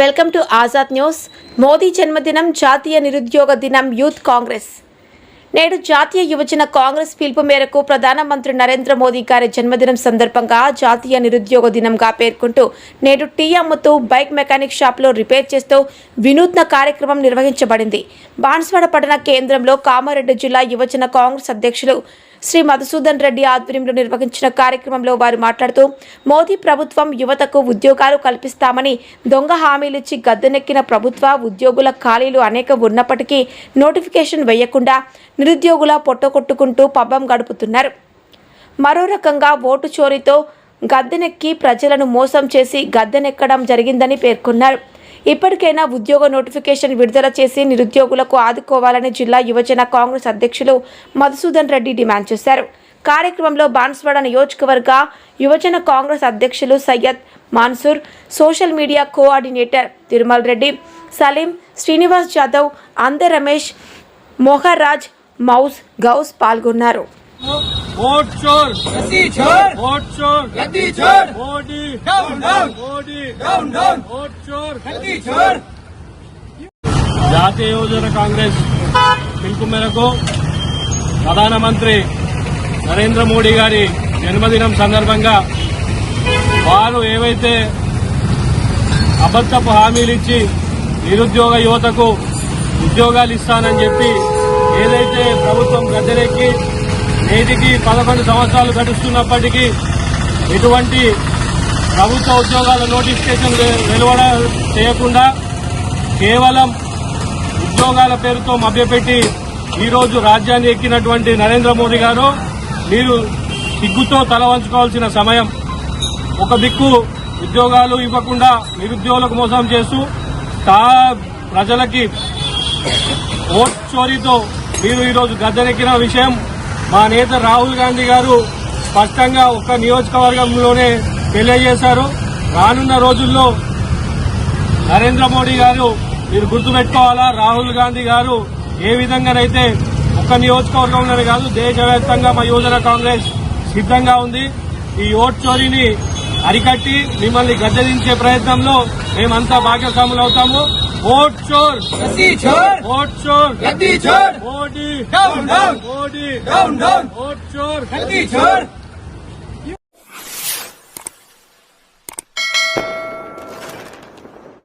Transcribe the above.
Welcome to Azad news. Modi జన్మదినం జాతీయ నిరుద్యోగ దినం యూత్ కాంగ్రెస్. నేడు జాతీయ యువజన కాంగ్రెస్ పిలుపు మేరకు ప్రధానమంత్రి నరేంద్ర మోదీ గారి జన్మదినం సందర్భంగా జాతీయ నిరుద్యోగ దినంగా పేర్కొంటూ నేడు టీ అమ్ముతూ బైక్ మెకానిక్ షాప్లో రిపేర్ చేస్తూ వినూత్న కార్యక్రమం నిర్వహించబడింది. బాన్స్వాడ పట్టణ కేంద్రంలో కామారెడ్డి జిల్లా యువజన కాంగ్రెస్ అధ్యక్షులు శ్రీ మధుసూదన్ రెడ్డి ఆధ్వర్యంలో నిర్వహించిన కార్యక్రమంలో వారు మాట్లాడుతూ మోదీ ప్రభుత్వం యువతకు ఉద్యోగాలు కల్పిస్తామని దొంగ హామీలిచ్చి గద్దెనెక్కిన ప్రభుత్వ ఉద్యోగుల ఖాళీలు అనేక ఉన్నప్పటికీ నోటిఫికేషన్ వేయకుండా నిరుద్యోగుల పొట్టకొట్టుకుంటూ పబ్బం గడుపుతున్నారు. మరో రకంగా ఓటు చోరీతో గద్దెనెక్కి ప్రజలను మోసం చేసి గద్దెనెక్కడం జరిగిందని పేర్కొన్నారు. ఇప్పటికైనా ఉద్యోగ నోటిఫికేషన్ విడుదల చేసి నిరుద్యోగులకు ఆదుకోవాలని జిల్లా యువజన కాంగ్రెస్ అధ్యక్షులు మధుసూదన్ రెడ్డి డిమాండ్ చేశారు. కార్యక్రమంలో బాన్స్వాడ నియోజకవర్గ యువజన కాంగ్రెస్ అధ్యక్షులు Syed Mansoor social media coordinator Tirumal Reddy Saleem Srinivas Jadhav అంద రమేష్ మోహరాజ్ మౌస్ గౌస్ పాల్గొన్నారు. वोट चोर गद्दी छोड़ वोट चोर गद्दी छोड़ Modi down down Modi down down vote चोर गद्दी छोड़ జాతీయ యువజన కాంగ్రెస్ పిలుపు మేరకు ప్రధానమంత్రి నరేంద్ర మోడీ గారి జన్మదినం సందర్భంగా వారు ఏవైతే అబద్దపు హామీలు ఇచ్చి నిరుద్యోగ యువతకు ఉద్యోగాలు ఇస్తానని చెప్పి ఏదైతే ప్రభుత్వం గద్దెనెక్కి నేటికి పదకొండు సంవత్సరాలు గడుస్తున్నప్పటికీ ఎటువంటి ప్రభుత్వ ఉద్యోగాల నోటిఫికేషన్ వెలువడ చేయకుండా కేవలం ఉద్యోగాల పేరుతో మభ్యపెట్టి ఈరోజు రాజ్యాన్ని ఎక్కినటువంటి నరేంద్ర మోదీ గారు మీరు సిగ్గుతో తలవంచుకోవాల్సిన సమయం. ఒక దిక్కు ఉద్యోగాలు ఇవ్వకుండా నిరుద్యోగులకు మోసం చేస్తూ తా ప్రజలకి ఓట్ చోరీతో మీరు ఈరోజు గద్దెనెక్కిన విషయం మా నేత రాహుల్ గాంధీ గారు స్పష్టంగా ఒక నియోజకవర్గంలోనే తెలియజేశారు. రానున్న రోజుల్లో నరేంద్ర మోడీ గారు మీరు గుర్తుపెట్టుకోవాలా? రాహుల్ గాంధీ గారు ఏ విధంగానైతే ఒక్క నియోజకవర్గంలోనే కాదు దేశవ్యాప్తంగా మా యువజన కాంగ్రెస్ సిద్ధంగా ఉంది. ఈ ఓట్ చోరీని అరికట్టి మిమ్మల్ని గద్దెదించే ప్రయత్నంలో మేమంతా భాగస్వాములు అవుతాము વોટ ચોર. ગતિ ચોર. વોટ ચોર. ગતિ ચોર. Modi down down Modi down down vote ચોર. ગતિ ચોર.